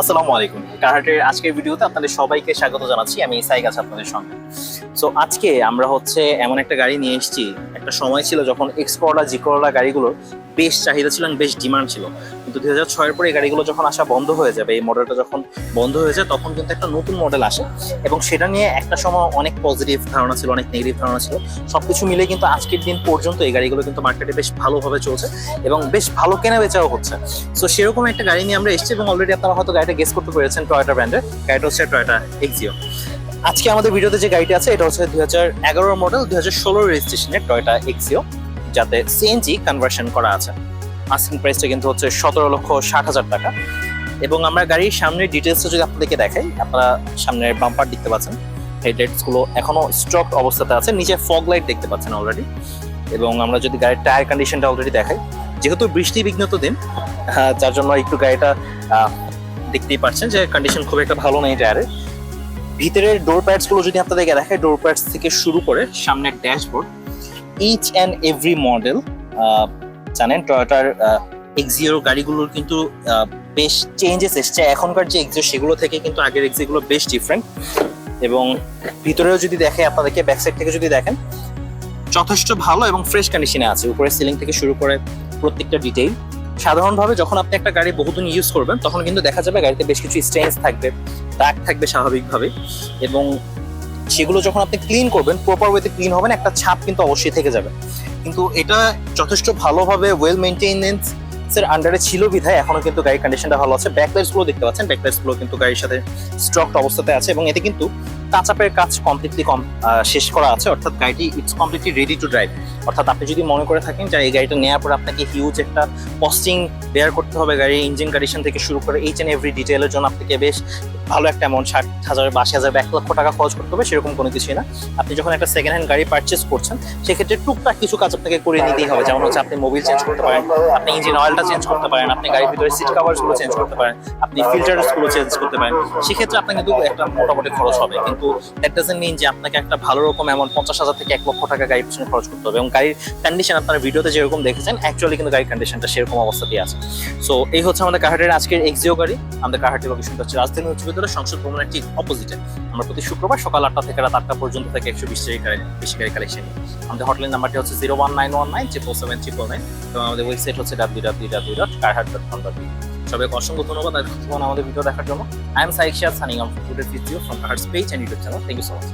আসসালামু আলাইকুম। কারহাটের আজকের ভিডিওতে আপনাদের সবাইকে স্বাগত জানাচ্ছি। আমি সাইক আছি আপনাদের সঙ্গে। সো আজকে আমরা হচ্ছে এমন একটা গাড়ি নিয়ে এসেছি একটা সময় ছিল যখন এক্স করলা গাড়িগুলোর বেশ চাহিদা ছিল বেশ ডিমান্ড ছিল। কিন্তু দুই হাজার ছয়ের পরে এই গাড়িগুলো যখন আসা বন্ধ হয়ে যাবে, এই মডেলটা যখন বন্ধ হয়ে যায়, তখন কিন্তু একটা নতুন মডেল আসে এবং সেটা নিয়ে একটা সময় অনেক পজিটিভ ধারণা ছিল, অনেক নেগেটিভ ধারণা ছিল। সবকিছু মিলে কিন্তু আজকের দিন পর্যন্ত এই গাড়িগুলো কিন্তু মার্কেটে বেশ ভালোভাবে চলছে এবং বেশ ভালো কেনা বেচাও হচ্ছে। সো সেরকম একটা গাড়ি নিয়ে আমরা এসেছি এবং অলরেডি আপনারা হয়তো গাড়িটা গেস করতে পেরেছেন টয়টা ব্র্যান্ডের গাড়িটা হচ্ছে টয়টা এক্সিও আজকে আমাদের ভিডিওতে যে গাড়িটা আছে, এটা হচ্ছে দুই হাজার মডেল দুই হাজার ষোলোর রেজিস্ট্রেশনের টয়টা এক্সিও যাতে সিএনজি কনভার্সন করা আছে। আস্কিং প্রাইসটা কিন্তু হচ্ছে সতেরো লক্ষ ষাট হাজার টাকা। এবং আমরা গাড়ির সামনের ডিটেলসটা যদি আপনাদেরকে দেখাই, আপনারা সামনের বাম্পার দেখতে পাচ্ছেন। হেডলাইটসগুলো এখনও স্টক অবস্থাতে আছে, নিচে ফগ লাইট দেখতে পাচ্ছেন অলরেডি এবং আমরা যদি গাড়ির টায়ার কন্ডিশনটা অলরেডি দেখাই, যেহেতু বৃষ্টি বিঘ্নত দিন যার জন্য একটু গাড়িটা দেখতেই পাচ্ছেন যে কন্ডিশন খুব একটা ভালো নেই টায়ারের ভিতরের ডোর প্যাডসগুলো যদি আপনাদেরকে দেখায় ডোর প্যাডস থেকে শুরু করে সামনের dashboard each and every model জানেন টয়োটার এক্সিওর গাড়িগুলোর কিন্তু বেশ চেঞ্জেস এসছে। এখনকার যে এক্সিও সেগুলো থেকে কিন্তু আগের এক্সিগুলো বেশ ডিফারেন্ট এবং ভিতরেও যদি দেখে, আপনাদেরকে ব্যাক সাইড থেকে যদি দেখেন, যথেষ্ট ভালো এবং ফ্রেশ কন্ডিশনে আছে। উপরে সিলিং থেকে শুরু করে প্রত্যেকটা ডিটেইল সাধারণভাবে যখন আপনি একটা গাড়ি বহুদিন ইউজ করবেন, তখন কিন্তু দেখা যাবে গাড়িতে বেশ কিছু স্টেঞ্জ থাকবে দাগ থাকবে স্বাভাবিকভাবে এবং সেগুলো যখন আপনি ক্লিন করবেন প্রপার ওয়েতে ক্লিন হবেন, একটা ছাপ কিন্তু অবশ্যই থেকে যাবে। কিন্তু এটা যথেষ্ট ভালোভাবে ওয়েল মেনটেনেন্স এর আন্ডারে ছিল বিধায় এখনও কিন্তু গাড়ির কন্ডিশনটা ভালো আছে। ব্যাকলাইটস দেখতে পাচ্ছেন? ব্যাকলাইটস কিন্তু গাড়ির সাথে স্টকড অবস্থাতে আছে এবং এতে কিন্তু টাচ আপের কাজ কমপ্লিটলি কম শেষ করা আছে, অর্থাৎ গাড়িটি it's completely ready to drive অর্থাৎ আপনি যদি মনে করে থাকেন যে এই গাড়িটা নেওয়ার পর আপনাকে হিউজ একটা কস্টিং বেয়ার করতে হবে গাড়ির ইঞ্জিন কন্ডিশন থেকে শুরু করে এইচ এন্ড এভরি ডিটেলের জন্য, আপনাকে বেশ ভালো একটা অ্যামাউন্ট ষাট হাজার বা আশি হাজার এক লক্ষ টাকা খরচ করতে হবে, সেরকম কোনো কিছুই না। আপনি যখন একটা সেকেন্ড হ্যান্ড গাড়ি পারচেস করছেন, সেক্ষেত্রে টুকটাক কিছু কাজ আপনাকে করে নিতেই হবে। যেমন হচ্ছে আপনি মোবিল চেঞ্জ করতে পারেন, আপনি ইঞ্জিন অয়েলটা চেঞ্জ করতে পারেন, আপনি গাড়ির ভিতরে সিট কাভার্সগুলো চেঞ্জ করতে পারেন, আপনি ফিল্টার্সগুলো চেঞ্জ করতে পারেন। সেক্ষেত্রে আপনার কিন্তু একটা মোটামুটি খরচ হবে। কিন্তু দ্যাট ডাজেন্ট মিন যে আপনাকে একটা ভালো রকম এমন পঞ্চাশ হাজার থেকে এক লক্ষ টাকা গাড়ির পিছনে খরচ করতে হবে। এবং গাড়ির কন্ডিশন আপনার ভিডিওতে যেরকম দেখেছেন অ্যাকচুয়ালি কিন্তু গাড়ির কন্ডিশনটা সেরকম অবস্থাতেই আছে। সো এই হচ্ছে আমাদের কাহাটের আজকের এক্সিও গাড়ি। আমাদের কাহাটের লোকেশনটা হচ্ছে রাজধানী বিদ্যালয় সংসদ ভবনের ঠিক অপোজিটে আমরা প্রতি শুক্রবার সকাল আটটা থেকে রাত আটটা পর্যন্ত থেকে একশো বিশ গাড়ি বেশি কালেকশন আমাদের হটলাইন নাম্বারটি হচ্ছে zero one nine one nine triple seven triple nine এবং আমাদের ওয়েবসাইট হচ্ছে W W W dot Carhaat dot com dot সবাইকে অসংখ্য ধন্যবাদ আর আমাদের ভিডিও দেখার জন্য। I am Saik Shah signing off ফুডের video from Carhaat's page and YouTube channel thank you so much